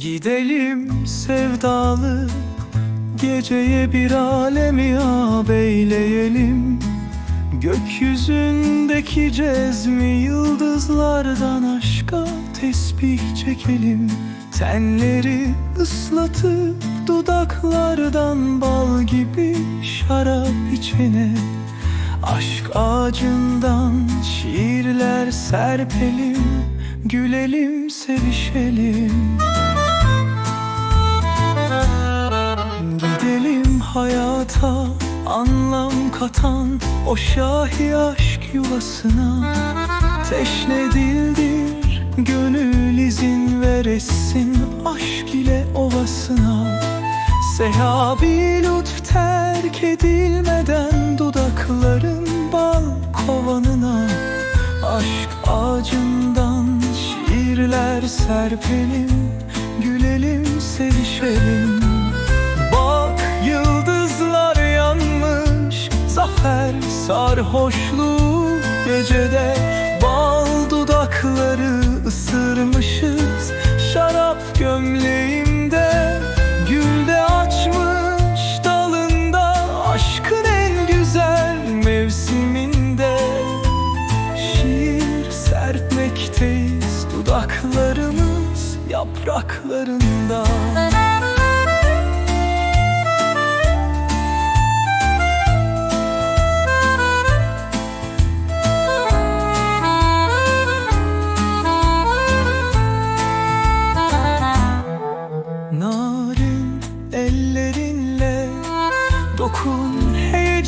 Gidelim sevdalı Geceye bir alemi ağabeyleyelim Gökyüzündeki cezmi yıldızlardan aşka tesbih çekelim. Tenleri ıslatıp dudaklardan bal gibi şarap içene. Aşk ağacından şiirler serpelim Gülelim sevişelim anlam katan o şahi aşk yuvasına. Teşne dildir gönül izin veresin aşk ile ovasına. Sehabi lütf terk edilmeden dudakların bal kovanına. Aşk ağacından şiirler serpelim Gülelim sevişelim Zafer sarhoşluğu gecede Bal dudakları ısırmışız. Şarap gömleğimde Gül de açmış dalında Aşkın en güzel mevsiminde. Şiir serpmekteyiz Dudaklarımız yapraklarında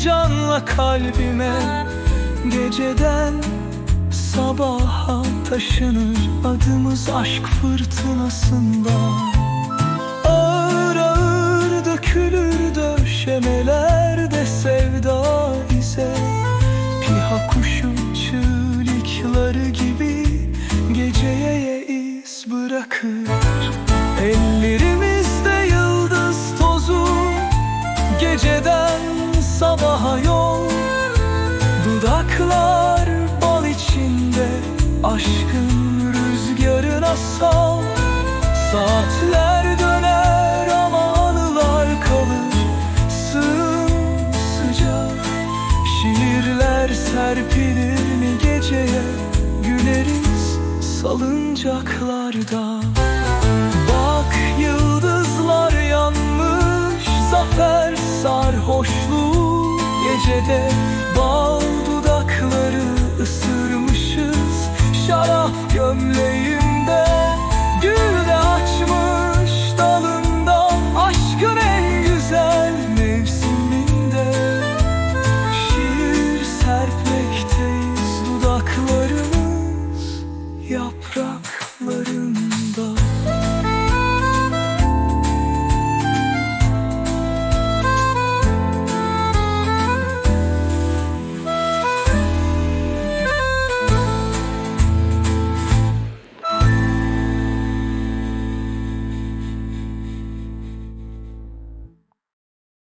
heyecanla kalbime. Geceden sabaha taşınır Adımız aşk fırtınasında. Ağır ağır dökülür döşemelerde sevda ise Piha kuşu çığlıkları Dudaklar bal içinde Aşkın rüzgarına sal. Saatler döner ama anılar kalır Sımsıcak Şiirler serpilir mi geceye Güleriz salıncaklarda. Bak yıldızlar yanmış Zafer sarhoşluğu gecede. Bak